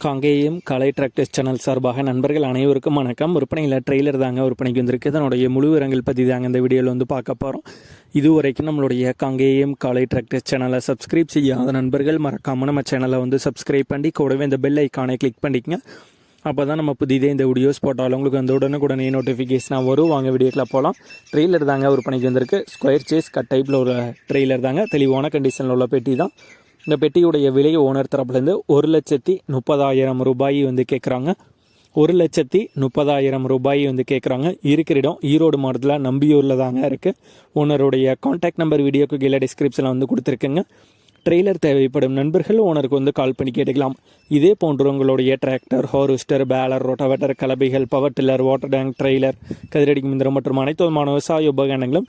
Kangeyam Kalai tractors channel சார்பாக நண்பர்கள் அனைவருக்கும் வணக்கம். விற்பனையில் ட்ரெய்லர் தாங்க விற்பனைக்கு வந்திருக்கு. இதனுடைய முழு விவரங்கள் பற்றி தாங்க இந்த வீடியோவில் வந்து பார்க்க போகிறோம் இதுவரைக்கும் நம்மளுடைய காங்கேயம் காலை டிராக்டர்ஸ் சேனலை சப்ஸ்கிரைப் செய்யாத நண்பர்கள் மறக்காமல் நம்ம சேனலை வந்து சப்ஸ்கிரைப் பண்ணி கூடவே இந்த பெல் ஐக்கானை கிளிக் பண்ணிக்கங்க. அப்போ தான் நம்ம புதிதே இந்த வீடியோஸ் போட்டாலும் உங்களுக்கு வந்து உடனுக்குடனே நோட்டிஃபிகேஷனாக வரும். வாங்க வீடியோக்கில் போகலாம் ட்ரெய்லர் தாங்க விற்பனைக்கு வந்திருக்கு. ஸ்கொயர் சேஸ் கட் டைப்பில் ஒரு ட்ரெய்லர் தாங்க. தெளிவான கண்டிஷனில் உள்ள பெட்டி தான். இந்த பெட்டியுடைய விலை ஓனர் தரப்புலேருந்து ஒரு லட்சத்தி முப்பதாயிரம் ரூபாய் வந்து கேட்குறாங்க ஒரு லட்சத்தி முப்பதாயிரம் ரூபாய் வந்து கேட்குறாங்க இருக்கிற இடம் ஈரோடு மாவட்டத்தில் நம்பியூரில் தாங்க இருக்குது ஓனருடைய காண்டாக்ட் நம்பர் வீடியோக்கு கீழே டிஸ்கிரிப்ஷனில் வந்து கொடுத்துருக்குங்க. ட்ரெய்லர் தேவைப்படும் நண்பர்கள் ஓனருக்கு வந்து கால் பண்ணி கேட்டுக்கலாம். இதே போன்று உங்களுடைய tractor harvester baler rotavator கலபைகள் power tiller water tank trailer கதிரடி மிந்திரம் மற்றும் அனைத்து விதமான விவசாய உபகரணங்களும்